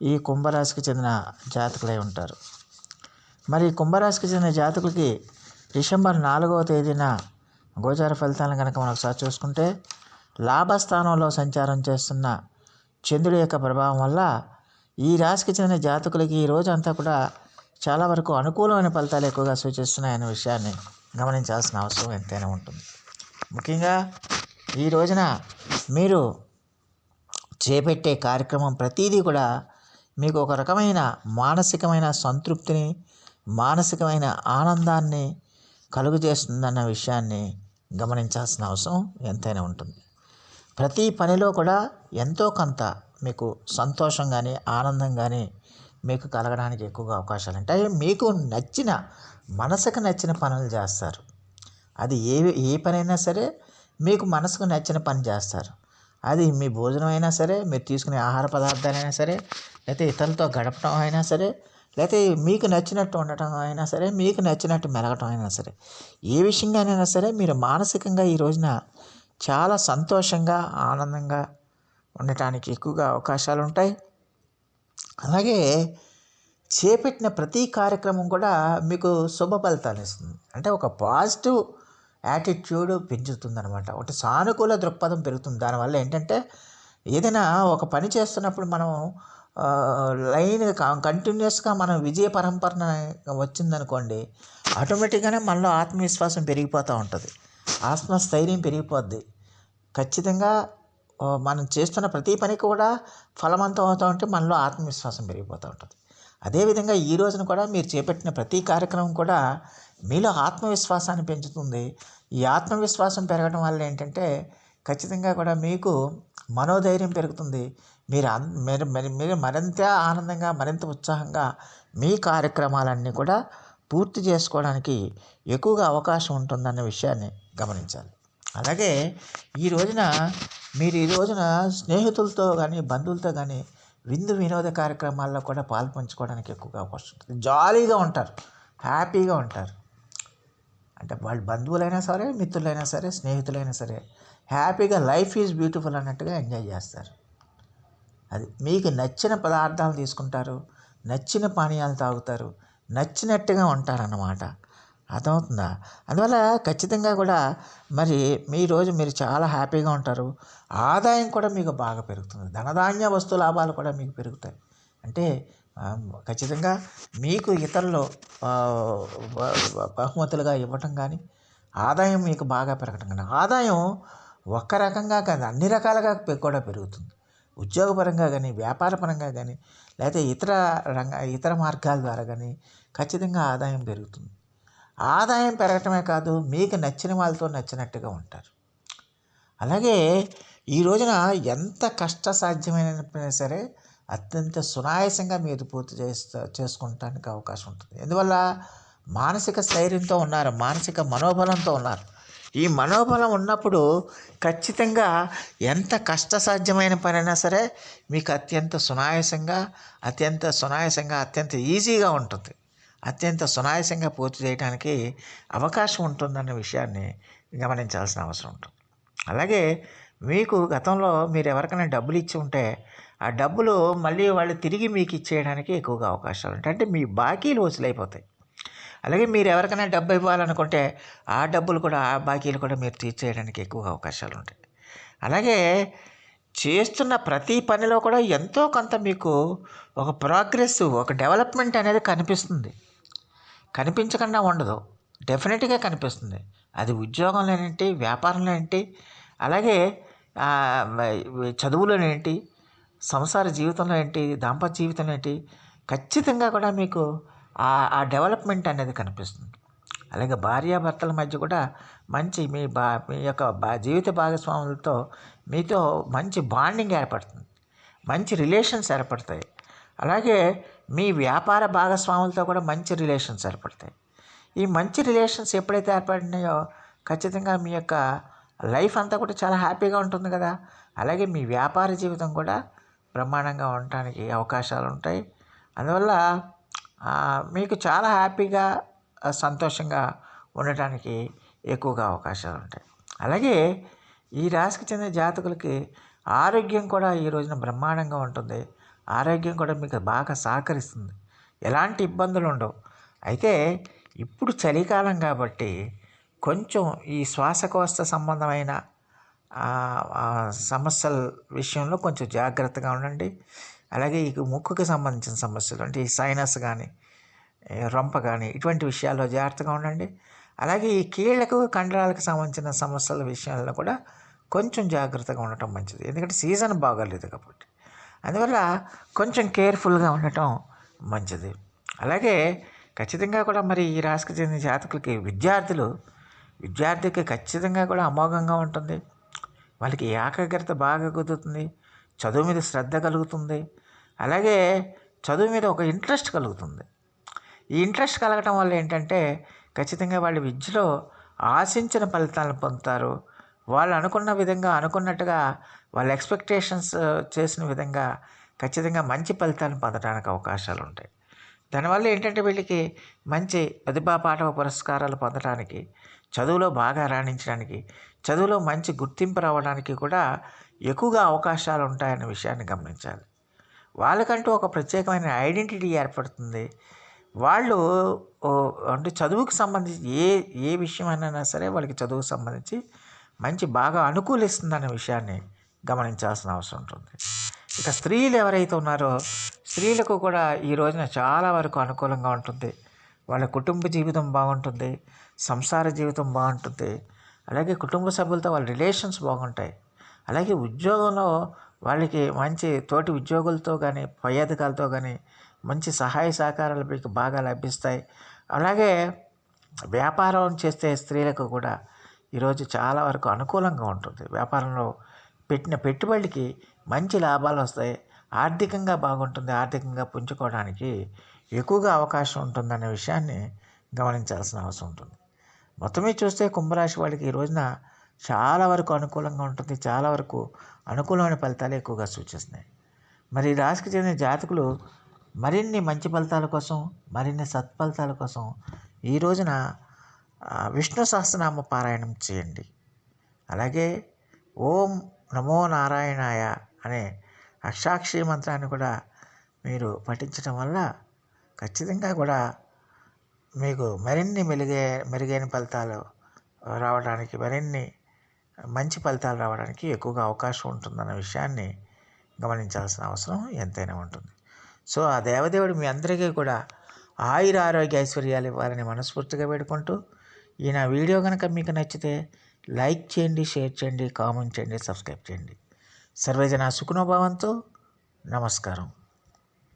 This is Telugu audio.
ఈ కుంభరాశికి చెందిన జాతకులై ఉంటారు. మరి కుంభరాశికి చెందిన జాతకులకి డిసెంబర్ నాలుగవ తేదీన గోచార ఫలితాలను కనుక మనం ఒకసారి చూసుకుంటే లాభస్థానంలో సంచారం చేస్తున్న చంద్రుడి యొక్క ప్రభావం వల్ల ఈ రాశికి చెందిన జాతకులకి ఈ రోజు అంతా కూడా చాలా వరకు అనుకూలమైన ఫలితాలు ఎక్కువగా సూచిస్తున్నాయనే విషయాన్ని గమనించాల్సిన అవసరం ఎంతైనా ఉంటుంది. ముఖ్యంగా ఈ రోజున మీరు చేపట్టే కార్యక్రమం ప్రతీదీ కూడా మీకు ఒక రకమైన మానసికమైన సంతృప్తిని మానసికమైన ఆనందాన్ని కలుగజేస్తుందన్న విషయాన్ని గమనించాల్సిన అవసరం ఎంతైనా ఉంటుంది. ప్రతి పనిలో కూడా ఎంతో కొంత మీకు సంతోషం కానీ ఆనందం కానీ మీకు కలగడానికి ఎక్కువగా అవకాశాలు ఉంటాయి. మీకు నచ్చిన మనసుకు నచ్చిన పనులు చేస్తారు. అది ఏ ఏ పనైనా సరే మీకు మనసుకు నచ్చిన పని చేస్తారు. అది మీ భోజనం అయినా సరే మీరు తీసుకునే ఆహార పదార్థాలైనా సరే లేకపోతే ఇతరులతో గడపడం అయినా సరే లేకపోతే మీకు నచ్చినట్టు ఉండటం అయినా సరే మీకు నచ్చినట్టు మెలగటం అయినా సరే ఏ విషయంగానైనా సరే మీరు మానసికంగా ఈ రోజున చాలా సంతోషంగా ఆనందంగా ఉండటానికి ఎక్కువగా అవకాశాలు ఉంటాయి. అలాగే చేపట్టిన ప్రతి కార్యక్రమం కూడా మీకు శుభ ఫలితాలు ఇస్తుంది. అంటే ఒక పాజిటివ్ యాటిట్యూడ్ పెంచుతుందనమాట ఒకటి సానుకూల దృక్పథం పెరుగుతుంది. దానివల్ల ఏంటంటే ఏదైనా ఒక పని చేస్తున్నప్పుడు మనం లైన్ కంటిన్యూస్గా మనం విజయ పరంపర వచ్చిందనుకోండి ఆటోమేటిక్గానే మనలో ఆత్మవిశ్వాసం పెరిగిపోతూ ఉంటుంది. ఆత్మస్థైర్యం పెరిగిపోద్ది. ఖచ్చితంగా మనం చేస్తున్న ప్రతి పనికి కూడా ఫలవంతం అవుతూ ఉంటే మనలో ఆత్మవిశ్వాసం పెరిగిపోతూ ఉంటుంది. అదేవిధంగా ఈ రోజున కూడా మీరు చేపట్టిన ప్రతి కార్యక్రమం కూడా మీలో ఆత్మవిశ్వాసాన్ని పెంచుతుంది. ఈ ఆత్మవిశ్వాసం పెరగడం వల్ల ఏంటంటే ఖచ్చితంగా కూడా మీకు మనోధైర్యం పెరుగుతుంది. మీరు మీరు మీరు మరింత ఆనందంగా మరింత ఉత్సాహంగా మీ కార్యక్రమాలన్నీ కూడా పూర్తి చేసుకోవడానికి ఎక్కువగా అవకాశం ఉంటుందన్న విషయాన్ని గమనించాలి. అలాగే ఈ రోజున మీరు ఈ రోజున స్నేహితులతో కానీ బంధువులతో కానీ విందు వినోద కార్యక్రమాల్లో కూడా పాల్పంచుకోవడానికి ఎక్కువగా అవకాశం ఉంటుంది. జాలీగా ఉంటారు. హ్యాపీగా ఉంటారు. అంటే వాళ్ళు బంధువులైనా సరే మిత్రులైనా సరే స్నేహితులైనా సరే హ్యాపీగా లైఫ్ ఈజ్ బ్యూటిఫుల్ అన్నట్టుగా ఎంజాయ్ చేస్తారు. అది మీకు నచ్చిన పదార్థాలు తీసుకుంటారు నచ్చిన పానీయాలు తాగుతారు నచ్చినట్టుగా ఉంటారన్నమాట. అర్థమవుతుందా? అందువల్ల ఖచ్చితంగా కూడా మరి మీ రోజు మీరు చాలా హ్యాపీగా ఉంటారు. ఆదాయం కూడా మీకు బాగా పెరుగుతుంది. ధనధాన్య వస్తు లాభాలు కూడా మీకు పెరుగుతాయి. అంటే ఖచ్చితంగా మీకు ఇతరులు బహుమతులుగా ఇవ్వటం కానీ ఆదాయం మీకు బాగా పెరగటం కానీ ఆదాయం ఒక్క రకంగా కాదు అన్ని రకాలుగా కూడా పెరుగుతుంది. ఉద్యోగపరంగా కానీ వ్యాపారపరంగా కానీ లేకపోతే ఇతర రంగ ఇతర మార్గాల ద్వారా కానీ ఖచ్చితంగా ఆదాయం పెరుగుతుంది. ఆదాయం పెరగటమే కాదు మీకు నచ్చిన వాళ్ళతో నచ్చినట్టుగా ఉంటారు. అలాగే ఈ రోజున ఎంత కష్ట కష్టసాధ్యమైన సరే అత్యంత సునాయాసంగా మీరు పూర్తి చేస్తా చేసుకుంటానికి అవకాశం ఉంటుంది. ఎందువల్ల? మానసిక స్థైర్యంతో ఉన్నారు మానసిక మనోబలంతో ఉన్నారు. ఈ మనోబలం ఉన్నప్పుడు ఖచ్చితంగా ఎంత కష్టసాధ్యమైన పనైనా సరే మీకు అత్యంత సునాయాసంగా అత్యంత సునాయాసంగా అత్యంత ఈజీగా ఉంటుంది. అత్యంత సునాయాసంగా పూర్తి చేయడానికి అవకాశం ఉంటుందన్న విషయాన్ని గమనించాల్సిన అవసరం ఉంటుంది. అలాగే మీకు గతంలో మీరు ఎవరికైనా డబ్బులు ఇచ్చి ఉంటే ఆ డబ్బులు మళ్ళీ వాళ్ళు తిరిగి మీకు ఇచ్చేయడానికి ఎక్కువగా అవకాశాలు ఉంటాయి. అంటే మీ బాకీలు వసూలైపోతాయి అలాగే మీరు ఎవరికైనా డబ్బు ఇవ్వాలనుకుంటే ఆ డబ్బులు కూడా ఆ బాకీలు కూడా మీరు తీర్చేయడానికి ఎక్కువగా అవకాశాలు ఉంటాయి. అలాగే చేస్తున్న ప్రతి పనిలో కూడా ఎంతో కొంత మీకు ఒక ప్రోగ్రెస్ ఒక డెవలప్మెంట్ అనేది కనిపిస్తుంది. కనిపించకుండా ఉండదు. డెఫినెట్గా కనిపిస్తుంది. అది ఉద్యోగంలోనేంటి వ్యాపారంలో ఏంటి అలాగే చదువులోనేంటి సంసార జీవితంలో ఏంటి? దాంపత్య జీవితంలో ఏంటి? ఖచ్చితంగా కూడా మీకు ఆ డెవలప్మెంట్ అనేది కనిపిస్తుంది. అలాగే భార్యాభర్తల మధ్య కూడా మంచి మీ బా మీ యొక్క బా జీవిత భాగస్వాములతో మీతో మంచి బాండింగ్ ఏర్పడుతుంది. మంచి రిలేషన్స్ ఏర్పడతాయి. అలాగే మీ వ్యాపార భాగస్వాములతో కూడా మంచి రిలేషన్స్ ఏర్పడతాయి. ఈ మంచి రిలేషన్స్ ఎప్పుడైతే ఏర్పడినాయో ఖచ్చితంగా మీ యొక్క లైఫ్ అంతా కూడా చాలా హ్యాపీగా ఉంటుంది కదా. అలాగే మీ వ్యాపార జీవితం కూడా బ్రహ్మాండంగా ఉండటానికి అవకాశాలు ఉంటాయి అందువల్ల మీకు చాలా హ్యాపీగా సంతోషంగా ఉండటానికి ఎక్కువగా అవకాశాలు ఉంటాయి అలాగే ఈ రాశికి చెందిన జాతకులకి ఆరోగ్యం కూడా ఈ రోజున బ్రహ్మాండంగా ఉంటుంది. ఆరోగ్యం కూడా మీకు బాగా సహకరిస్తుంది. ఎలాంటి ఇబ్బందులు ఉండవు అయితే ఇప్పుడు చలికాలం కాబట్టి కొంచెం ఈ శ్వాసకోశ సంబంధమైన సమస్యల విషయంలో కొంచెం జాగ్రత్తగా ఉండండి. అలాగే ఈ ముక్కుకి సంబంధించిన సమస్యలు అంటే ఈ సైనస్ కానీ రొంప కానీ ఇటువంటి విషయాల్లో జాగ్రత్తగా ఉండండి. అలాగే ఈ కీళ్ళకు కండరాలకు సంబంధించిన సమస్యల విషయాల్లో కూడా కొంచెం జాగ్రత్తగా ఉండటం మంచిది. ఎందుకంటే సీజన్ బాగాలేదు కాబట్టి. అందువల్ల కొంచెం కేర్ఫుల్గా ఉండటం మంచిది. అలాగే ఖచ్చితంగా కూడా మరి ఈ రాశికి చెందిన జాతకులకి విద్యార్థులు విద్యార్థికి ఖచ్చితంగా కూడా అమోఘంగా ఉంటుంది. వాళ్ళకి ఏకాగ్రత బాగా కుదురుతుంది? చదువు మీద శ్రద్ధ కలుగుతుంది. అలాగే చదువు మీద ఒక ఇంట్రెస్ట్ కలుగుతుంది. ఈ ఇంట్రెస్ట్ కలగటం వల్ల ఏంటంటే ఖచ్చితంగా వాళ్ళు విద్యలో ఆశించిన ఫలితాలను పొందుతారు. వాళ్ళు అనుకున్న విధంగా అనుకున్నట్టుగా వాళ్ళ ఎక్స్పెక్టేషన్స్ చేసిన విధంగా ఖచ్చితంగా మంచి ఫలితాలను పొందడానికి అవకాశాలు ఉంటాయి. దానివల్ల ఏంటంటే వీళ్ళకి మంచి ప్రతిభా పాఠవ పురస్కారాలు పొందడానికి చదువులో బాగా రాణించడానికి చదువులో మంచి గుర్తింపు రావడానికి కూడా ఎక్కువగా అవకాశాలు ఉంటాయన్న విషయాన్ని గమనించాలి. వాళ్ళకంటూ ఒక ప్రత్యేకమైన ఐడెంటిటీ ఏర్పడుతుంది. వాళ్ళు అంటే చదువుకు సంబంధించి ఏ ఏ విషయమైనా సరే వాళ్ళకి చదువుకు సంబంధించి మంచి బాగా అనుకూలిస్తుందన్న విషయాన్ని గమనించాల్సిన అవసరం ఉంటుంది. ఇక స్త్రీలు ఎవరైతే ఉన్నారో స్త్రీలకు కూడా ఈ రోజున చాలా వరకు అనుకూలంగా ఉంటుంది. వాళ్ళ కుటుంబ జీవితం బాగుంటుంది సంసార జీవితం బాగుంటుంది అలాగే కుటుంబ సభ్యులతో వాళ్ళ రిలేషన్స్ బాగుంటాయి. అలాగే ఉద్యోగంలో వాళ్ళకి మంచి తోటి ఉద్యోగులతో కానీ పై అధికారులతో కానీ మంచి సహాయ సహకారాలు మీకు బాగా లభిస్తాయి. అలాగే వ్యాపారం చేస్తే స్త్రీలకు కూడా ఈరోజు చాలా వరకు అనుకూలంగా ఉంటుంది. వ్యాపారంలో పెట్టిన పెట్టుబడికి మంచి లాభాలు వస్తాయి. ఆర్థికంగా బాగుంటుంది. ఆర్థికంగా పుంజుకోవడానికి ఎక్కువగా అవకాశం ఉంటుందనే విషయాన్ని గమనించాల్సిన అవసరం ఉంటుంది. మొత్తం మీద చూస్తే కుంభరాశి వాళ్ళకి ఈ రోజున చాలా వరకు అనుకూలంగా ఉంటుంది చాలా వరకు అనుకూలమైన ఫలితాలు ఎక్కువగా సూచిస్తున్నాయి. మరి ఈ రాశికి చెందిన జాతకులు మరిన్ని మంచి ఫలితాల కోసం మరిన్ని సత్ఫలితాల కోసం ఈ రోజున విష్ణు సహస్రనామ పారాయణం చేయండి. అలాగే ఓం నమో నారాయణాయ అనే అక్షాక్షి మంత్రాన్ని కూడా మీరు పఠించడం వల్ల ఖచ్చితంగా కూడా మీకు మరిన్ని మెరుగే మెరుగైన ఫలితాలు రావడానికి మరిన్ని మంచి ఫలితాలు రావడానికి ఎక్కువగా అవకాశం ఉంటుందన్న విషయాన్ని గమనించాల్సిన అవసరం ఎంతైనా ఉంటుంది. సో ఆ దేవదేవుడు మీ అందరికీ కూడా ఆయుర ఆరోగ్య ఐశ్వర్యాలు ఇవ్వాలని మనస్ఫూర్తిగా వేడుకుంటూ ఈ నా వీడియో కనుక మీకు నచ్చితే లైక్ చేయండి షేర్ చేయండి కామెంట్ చేయండి సబ్స్క్రైబ్ చేయండి. సర్వేజన సుఖనోభావంతో నమస్కారం.